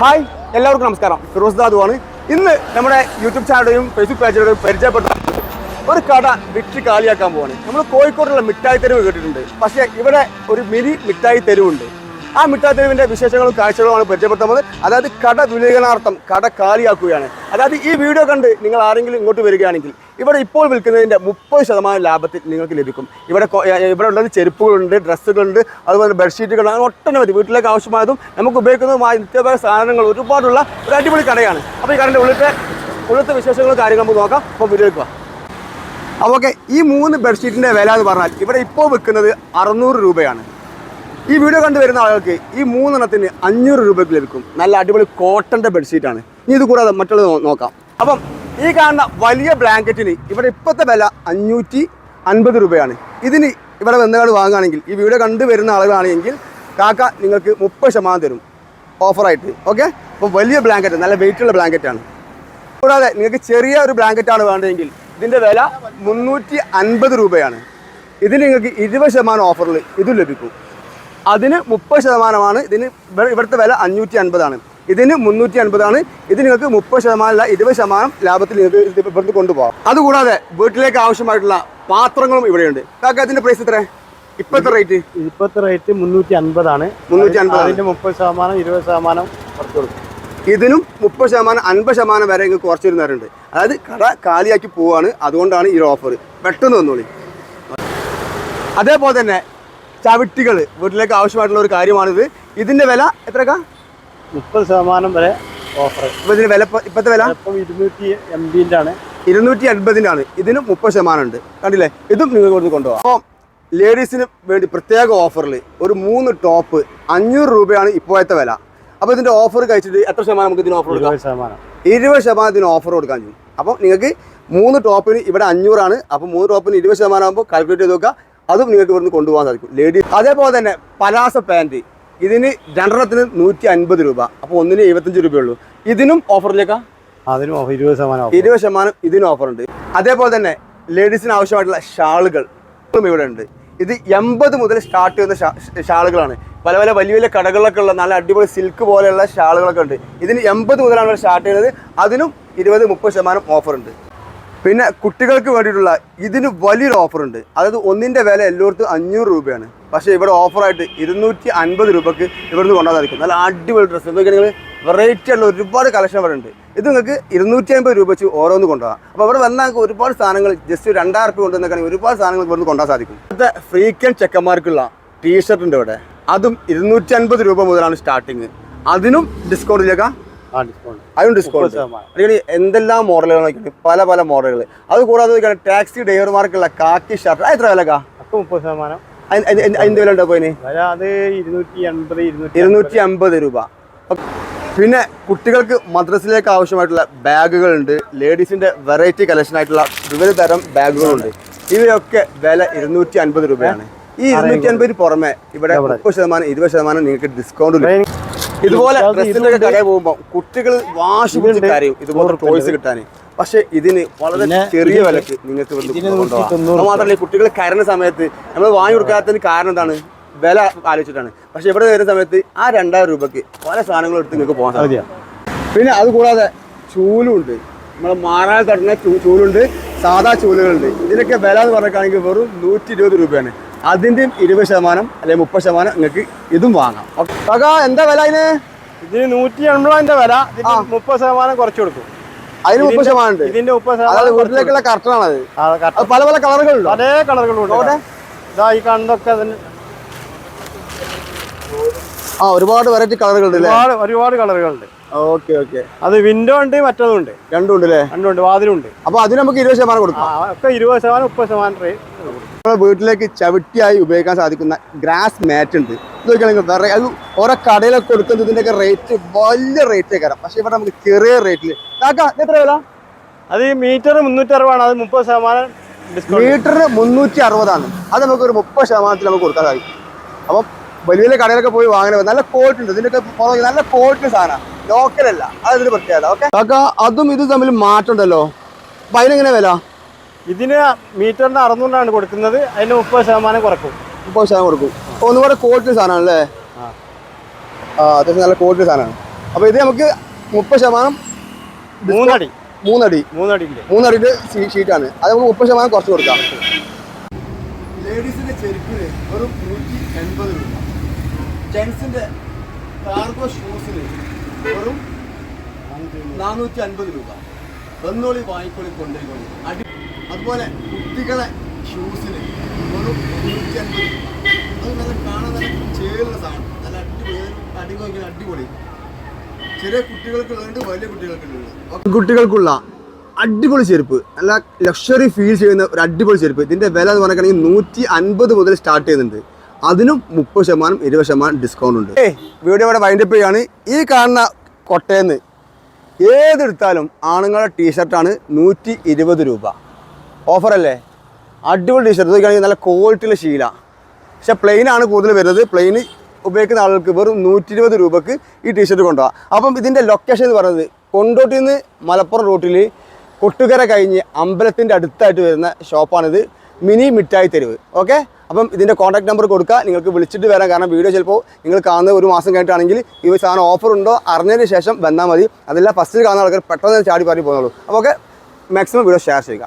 Hi എല്ലാവർക്കും നമസ്കാരം. ഫിറോസ് ദാദുവാണ് ഇന്ന് നമ്മുടെ യൂട്യൂബ് ചാനലുടെയും ഫേസ്ബുക്ക് പേജുകളുടെയും പരിചയപ്പെട്ട ഒരു കട വിറ്റ് കാലിയാക്കാൻ പോവാണ്. നമ്മൾ കോഴിക്കോടുള്ള മിഠായി തെരുവ് കേട്ടിട്ടുണ്ട്. പക്ഷേ ഇവിടെ ഒരു മിനി മിഠായി തെരുവുണ്ട്. ആ മിട്ടാ തെരുവിന്റെ വിശേഷങ്ങളും കാഴ്ചകളുമാണ് പരിചയപ്പെടുത്തുന്നത്. അതായത് കട വിലീകരണാർത്ഥം കട കാലിയാക്കുകയാണ്. അതായത് ഈ വീഡിയോ കണ്ട് നിങ്ങൾ ആരെങ്കിലും ഇങ്ങോട്ട് വരികയാണെങ്കിൽ ഇവിടെ ഇപ്പോൾ വിൽക്കുന്നതിന്റെ മുപ്പത് ശതമാനം ലാഭത്തിൽ നിങ്ങൾക്ക് ലഭിക്കും. ഇവിടെ ഇവിടെ ഉള്ളത് ചെരുപ്പുകളുണ്ട് ഡ്രസ്സുകളുണ്ട് അതുപോലെ ബെഡ്ഷീറ്റുകൾ അങ്ങനെ ഒട്ടനവധി വീട്ടിലേക്ക് ആവശ്യമായതും നമുക്ക് ഉപയോഗിക്കുന്നതുമായ നിത്യപര സാധനങ്ങൾ ഒരുപാടുള്ള ഒരു അടിപൊളി കടയാണ്. അപ്പോൾ ഈ കടന്റെ ഉള്ളിലത്തെ ഉള്ളിലത്തെ വിശേഷങ്ങളും കാര്യങ്ങളും നമുക്ക് നോക്കാം. അപ്പോൾ വീഡിയോക്ക് പോകാം അപ്പോൾ ഓക്കെ ഈ മൂന്ന് ബെഡ്ഷീറ്റിന്റെ വില എന്ന് പറഞ്ഞാൽ ഇവിടെ ഇപ്പോൾ വിൽക്കുന്നത് അറുന്നൂറ് രൂപയാണ്. ഈ വീഡിയോ കണ്ടുവരുന്ന ആളുകൾക്ക് ഈ മൂന്നെണ്ണത്തിന് അഞ്ഞൂറ് രൂപയ്ക്ക് ലഭിക്കും. നല്ല അടിപൊളി കോട്ടന്റെ ആണ്. ഇനി ഇത് കൂടാതെ മറ്റുള്ളത് നോക്കാം. അപ്പം ഈ കാണുന്ന വലിയ ബ്ലാങ്കറ്റിന് ഇവിടെ ഇപ്പോഴത്തെ വില അഞ്ഞൂറ്റി അൻപത് രൂപയാണ്. ഇതിന് ഇവിടെ വന്നുകൊണ്ട് വാങ്ങുകയാണെങ്കിൽ ഈ വീഡിയോ കണ്ടു വരുന്ന ആളുകളാണെങ്കിൽ കാക്ക നിങ്ങൾക്ക് മുപ്പത് ശതമാനം തരും ഓഫറായിട്ട് ഓക്കെ അപ്പം വലിയ ബ്ലാങ്കറ്റ് നല്ല വെയിറ്റുള്ള ബ്ലാങ്കറ്റാണ് കൂടാതെ നിങ്ങൾക്ക് ചെറിയ ഒരു ബ്ലാങ്കറ്റാണ് വേണ്ടതെങ്കിൽ ഇതിന്റെ വില മുന്നൂറ്റി അൻപത് രൂപയാണ്. ഇതിന് നിങ്ങൾക്ക് ഇരുപത് ശതമാനം ഓഫറിൽ ഇതും ലഭിക്കും. അതിന് മുപ്പത് ശതമാനമാണ് ഇതിന് ഇവിടെ- ഇവിടുത്തെ വില അഞ്ഞൂറ്റി അൻപതാണ് ഇതിന് മുന്നൂറ്റി അൻപതാണ് ഇത് നിങ്ങൾക്ക് മുപ്പത് ശതമാനം അല്ല ഇരുപത് ശതമാനം ലാഭത്തിൽ നിങ്ങൾക്ക് ഇവിടുന്ന് കൊണ്ടുപോകാം. അതുകൂടാതെ വീട്ടിലേക്ക് ആവശ്യമായിട്ടുള്ള പാത്രങ്ങളും ഇവിടെയുണ്ട്. കാക്ക അതിന്റെ പ്രൈസ് എത്ര ഇപ്പോഴത്തെ റേറ്റ് ഇപ്പോഴത്തെ റേറ്റ് മുന്നൂറ്റി അൻപതാണ് മുന്നൂറ്റി അൻപത് അതിന്റെ മുപ്പത് ശതമാനം ഇരുപത് ശതമാനം കുറച്ച് കൊടുക്കും. ഇതിനും മുപ്പത് ശതമാനം അൻപത് ശതമാനം വരെ നിങ്ങൾക്ക് കുറച്ച് തരുന്നവരുണ്ട് അതായത് കട കാലിയാക്കി പോവാണ്. അതുകൊണ്ടാണ് ഈ ഓഫർ പെട്ടെന്ന് വന്നോളി. അതേപോലെ തന്നെ ചവിട്ടികൾ വീട്ടിലേക്ക് ആവശ്യമായിട്ടുള്ള ഒരു കാര്യമാണിത്. ഇതിന്റെ വില എത്രക്കാ? മുപ്പത് ശതമാനം വരെ ഓഫർ. ഇപ്പൊ ഇതിന്റെ വില ഇപ്പൊ- ഇപ്പത്തെ വില? ഇപ്പം ഇരുന്നൂറ്റി എൺപതിന്റെ ആണ്. ഇരുന്നൂറ്റി അൻപതിന്റെ ആണ്. ഇതിന് മുപ്പത് ശതമാനം ഉണ്ട്. കണ്ടില്ലേ? ഇതും നിങ്ങൾ കൊടുത്ത് കൊണ്ടുപോകാം. അപ്പം ലേഡീസിന് വേണ്ടി പ്രത്യേക ഓഫറിൽ ഒരു മൂന്ന് ടോപ്പ് അഞ്ഞൂറ് രൂപയാണ് ഇപ്പോഴത്തെ വില. അപ്പോൾ ഇതിന്റെ ഓഫർ കഴിച്ചിട്ട് എത്ര ശതമാനം നമുക്ക് ഇതിന് ഓഫർ കൊടുക്കാം? ഇരുപത് ശതമാനം. ഇരുപത് ശതമാനത്തിന് ഓഫർ കൊടുക്കാൻ ചെയ്യും അപ്പോൾ നിങ്ങൾക്ക് മൂന്ന് ടോപ്പിന് ഇവിടെ അഞ്ഞൂറാണ്. അപ്പോൾ മൂന്ന് ടോപ്പിന് ഇരുപത് ശതമാനം ആകുമ്പോൾ കാൽക്കുലേറ്റ് ചെയ്ത് നോക്കുക. അതും നിങ്ങൾക്ക് ഇവിടുന്ന് കൊണ്ടുപോകാൻ സാധിക്കും ലേഡീസ് അതേപോലെ തന്നെ പലാസ പാന്റ്. ഇതിന് രണ്ടെണ്ണത്തിന് നൂറ്റി അൻപത് രൂപ. അപ്പോൾ ഒന്നിന് എഴുപത്തഞ്ച് രൂപയുള്ളൂ ഇതിനും ഓഫറിലേക്കാ അതിനും ഓഫർ ഇരുപത് ശതമാനം ഇരുപത് ശതമാനം ഓഫർ ഓഫറുണ്ട് അതേപോലെ തന്നെ ലേഡീസിന് ആവശ്യമായിട്ടുള്ള ഷാളുകൾ ഇവിടെ ഉണ്ട്. ഇത് എൺപത് മുതൽ സ്റ്റാർട്ട് ചെയ്യുന്ന ഷാളുകളാണ്. പല പല വലിയ വലിയ കടകളിലൊക്കെ ഉള്ള നല്ല അടിപൊളി സിൽക്ക് പോലെയുള്ള ഷാളുകളൊക്കെ ഉണ്ട്. ഇതിന് എൺപത് മുതലാണ് സ്റ്റാർട്ട് ചെയ്യുന്നത്. അതിനും ഇരുപത് മുപ്പത് ശതമാനം ഓഫറുണ്ട് പിന്നെ കുട്ടികൾക്ക് വേണ്ടിയിട്ടുള്ള ഇതിന് വലിയൊരു ഉണ്ട് അതായത് ഒന്നിന്റെ വില എല്ലായിടത്തും അഞ്ഞൂറ് രൂപയാണ്. പക്ഷേ ഇവിടെ ഓഫറായിട്ട് ഇരുന്നൂറ്റി അൻപത് രൂപയ്ക്ക് ഇവിടുന്ന് സാധിക്കും നല്ല അടിപൊളി ഡ്രസ്സ് നിങ്ങൾ വെറൈറ്റി ഉള്ള ഒരുപാട് കളക്ഷൻ ഇവിടെ ഉണ്ട്. ഇത് നിങ്ങൾക്ക് ഇരുന്നൂറ്റി അമ്പത് രൂപ വെച്ച് ഓരോന്ന് കൊണ്ടുപോകാം അപ്പോൾ ഇവിടെ വന്നാൽ നിങ്ങൾക്ക് ഒരുപാട് സാധനങ്ങൾ ജസ്റ്റ് രണ്ടായിരം രൂപ കൊണ്ടുവന്നൊക്കെ ഒരുപാട് സാധനങ്ങൾ ഇവിടുന്ന് കൊണ്ടുപോകാൻ സാധിക്കും. ഇവിടുത്തെ ഫ്രീക്കൻ ചെക്കന്മാർക്കുള്ള ടീ ഷർട്ടുണ്ട് ഇവിടെ. അതും ഇരുന്നൂറ്റി അൻപത് രൂപ മുതലാണ് സ്റ്റാർട്ടിങ് അതിനും ഡിസ്കൗണ്ടിലേക്കാ ആ അതിനും ഡിസ്കൗണ്ട് എന്തെല്ലാം മോഡലുകൾ നോക്കിയിട്ട് പല പല മോഡലുകൾ അത് കൂടാതെ ടാക്സി ഡ്രൈവർമാർക്കുള്ള കാക്കി ഷർട്ട് എത്ര വില മുപ്പത് ശതമാനം. അതിന്റെ വില ഉണ്ടോ പോയിന്? അത് ഇരുന്നൂറ്റി അമ്പത് രൂപ. പിന്നെ കുട്ടികൾക്ക് മദ്രസിലേക്ക് ആവശ്യമായിട്ടുള്ള ബാഗുകളുണ്ട്. ലേഡീസിന്റെ വെറൈറ്റി കളക്ഷൻ ആയിട്ടുള്ള വിവിധ തരം ബാഗുകളുണ്ട്. ഇവയൊക്കെ വില ഇരുന്നൂറ്റി അൻപത് രൂപയാണ്. ഈ ഇരുന്നൂറ്റി അൻപതിന് പുറമെ ഇവിടെ മുപ്പത് ശതമാനം ഇരുപത് ശതമാനം നിങ്ങൾക്ക് ഡിസ്കൗണ്ട് ഇതുപോലെ ഡ്രസ്സിന്റെ കടയിൽ പോകുമ്പോൾ കുട്ടികൾ വാശി പിടിച്ച് കരയും. ഇതുപോലെ ടോയ്സ് കിട്ടാൻ. പക്ഷെ ഇതിന് വളരെ ചെറിയ വിലക്ക് നിങ്ങൾക്ക് അത് മാത്രമല്ല കുട്ടികൾ കയറുന്ന സമയത്ത് നമ്മൾ വാങ്ങി കൊടുക്കാത്തതിന് കാരണം എന്താണ്? വില ആലോചിച്ചിട്ടാണ്. പക്ഷെ ഇവിടെ വരുന്ന സമയത്ത് ആ രണ്ടായിരം രൂപക്ക് പല സാധനങ്ങളും എടുത്ത് നിങ്ങൾക്ക് പോകാൻ സാധിക്കും. പിന്നെ അതുകൂടാതെ ചൂലുണ്ട് നമ്മളെ മാറാൻ തട്ടുന്ന ചൂലുണ്ട്. സാധാ ചൂലുകളുണ്ട്. ഇതിനൊക്കെ വില എന്ന് പറഞ്ഞിട്ടാണെങ്കിൽ വെറും നൂറ്റി ഇരുപത് രൂപയാണ്. അതിന്റെയും ഇരുപത് ശതമാനം അല്ലെങ്കിൽ മുപ്പത് ശതമാനം നിങ്ങൾക്ക് ഇതും വാങ്ങാം. കാക്കാ എന്താ വില അതിന്? ഇതിന് നൂറ്റി എൺപതിന്റെ വില. മുപ്പത് ശതമാനം കുറച്ച് കൊടുക്കും. അതിന് മുപ്പത് ശതമാനം ഉണ്ട് ഇതിന്റെ മുപ്പത് ശതമാനം വീട്ടിലേക്കുള്ള കർട്ടനാണത്. അത് പല പല കളറുകളുണ്ട് അതേ കളറുകളുണ്ട് ഇതാ ഈ കണ്ടൊക്കെ അതിന് ആ ഒരുപാട് വെറൈറ്റി കളറുകളുണ്ട് ഒരുപാട് ഒരുപാട് കളറുകളുണ്ട് ഓക്കെ ഓക്കെ. അത് വിൻഡോ ഉണ്ട് മറ്റതും ഉണ്ട്. രണ്ടും ഉണ്ട് അല്ലേ? രണ്ടും ഉണ്ട് വാതിലും ഉണ്ട്. അപ്പൊ അതിന് നമുക്ക് ഇരുപത് ശതമാനം കൊടുക്കാം. ഒക്കെ ഇരുപത് ശതമാനം മുപ്പത് ശതമാനം. നമ്മുടെ വീട്ടിലേക്ക് ചവിട്ടിയായി ഉപയോഗിക്കാൻ സാധിക്കുന്ന ഗ്രാസ് മാറ്റ് ഉണ്ട്. ഇതൊക്കെയാണെങ്കിൽ വേറെ അത് ഓരോ കടയിലൊക്കെ കൊടുക്കുന്നത് ഇതിന്റെയൊക്കെ റേറ്റ് വലിയ റേറ്റ് കയറാം പക്ഷേ ഇവിടെ നമുക്ക് ചെറിയ റേറ്റിൽ എത്ര വില? അത് ഈ മീറ്റർ മുന്നൂറ്റി അറുപതാണ് അത് മുപ്പത് ശതമാനം മീറ്ററിന് മുന്നൂറ്റി അറുപതാണ് അത് നമുക്ക് ഒരു മുപ്പത് ശതമാനത്തിൽ നമുക്ക് കൊടുക്കാൻ സാധിക്കും. അപ്പം വലിയ വലിയ കടയിലൊക്കെ പോയി വാങ്ങണ നല്ല കോട്ട് ഉണ്ട്. ഇതിന്റെയൊക്കെ നല്ല കോട്ട് സാധനമാണ് ലോക്കലല്ല അല്ല. അത് പ്രത്യേകത. ഓക്കെ അതും ഇതും തമ്മിൽ മാറ്റം ഉണ്ടല്ലോ. അപ്പൊ അതിനെങ്ങനെ വില? ഇതിന് മീറ്ററിന് അറുന്നൂറാണ് കൊടുക്കുന്നത്. അതിന് മുപ്പത് ശതമാനം കുറക്കും. മുപ്പത് ശതമാനം കൊടുക്കും. ഒന്നുകൂടെ ക്വാളിറ്റി സാധനമാണ് അല്ലേ? ആ. അത്യാവശ്യം നല്ല ക്വാളിറ്റി സാധനമാണ്. അപ്പോൾ ഇത് നമുക്ക് മുപ്പത് ശതമാനം മൂന്നടി. മൂന്നടി. മൂന്നടി മൂന്നടിയുടെ ഷീറ്റാണ്. അത് നമുക്ക് മുപ്പത് ശതമാനം കുറച്ച് കൊടുക്കാം. ലേഡീസിന്റെ ചെരുപ്പിന് വെറും നൂറ്റി എൺപത് രൂപ ജെൻസിന്റെ കാർഗോ ഷൂസിന് വെറും നാനൂറ്റി അൻപത് രൂപ. വന്നോളി വാങ്ങിക്കൊള്ളി കൊണ്ടുപോയി. അടി അതുപോലെ കുട്ടികളെ ഷൂസിന് ഒരു നൂറ്റി അൻപത് അത് നല്ല കാണാൻ നല്ല ചേരുന്ന സാധനം. നല്ല അടിപൊളി അടി നോക്കിയാൽ അടിപൊളി. ചെറിയ കുട്ടികൾക്കുള്ളതുണ്ട് വലിയ കുട്ടികൾക്കുള്ളത് കുട്ടികൾക്കുള്ള അടിപൊളി ചെരുപ്പ്. നല്ല ലക്ഷറി ഫീൽ ചെയ്യുന്ന ഒരു അടിപൊളി ചെരുപ്പ്. ഇതിന്റെ വില എന്ന് പറയുകയാണെങ്കിൽ നൂറ്റി അൻപത് മുതൽ സ്റ്റാർട്ട് ചെയ്യുന്നുണ്ട്. അതിനും മുപ്പത് ശതമാനം ഇരുപത് ശതമാനം ഡിസ്കൗണ്ട് ഉണ്ട്. ഏയ് വീഡിയോ ഇവിടെ വൈൻഡപ്പ് ചെയ്യാണ് ഈ കാണുന്ന കൊട്ടയെന്ന് ഏതെടുത്താലും ആണുങ്ങളുടെ ടീഷർട്ടാണ് നൂറ്റി ഇരുപത് രൂപ. ഓഫറല്ലേ? അടിപൊളി ടീഷർട്ട് നോക്കുകയാണെങ്കിൽ നല്ല ക്വാളിറ്റിയുള്ള ശീല. പക്ഷേ പ്ലെയിനാണ് കൂടുതൽ വരുന്നത്. പ്ലെയിൻ ഉപയോഗിക്കുന്ന ആളുകൾക്ക് വെറും നൂറ്റി ഇരുപത് രൂപക്ക് ഈ ടീഷർട്ട് കൊണ്ടുപോകാം. അപ്പം ഇതിന്റെ ലൊക്കേഷൻ എന്ന് പറയുന്നത് കൊണ്ടോട്ടിൽ നിന്ന് മലപ്പുറം റൂട്ടിൽ കൊട്ടുകര കഴിഞ്ഞ് അമ്പലത്തിന്റെ അടുത്തായിട്ട് വരുന്ന ഷോപ്പാണിത് മിനി മിഠായി തെരുവ്. ഓക്കെ അപ്പം ഇതിന്റെ കോൺടാക്ട് നമ്പർ കൊടുക്കുക. നിങ്ങൾക്ക് വിളിച്ചിട്ട് വരാം. കാരണം വീഡിയോ ചിലപ്പോൾ നിങ്ങൾ കാണുന്ന ഒരു മാസം കഴിഞ്ഞിട്ടാണെങ്കിൽ ഈ സാധനം ഓഫർ ഉണ്ടോ അറിഞ്ഞതിന് ശേഷം വന്നാൽ മതി. അതെല്ലാം ഫസ്റ്റ് കാണുന്ന ആൾക്കാർ പെട്ടെന്ന് ചാടി പാടി പോകുന്നുള്ളൂ. അപ്പോൾ ഓക്കെ മാക്സിമം വീഡിയോ ഷെയർ ചെയ്യുക.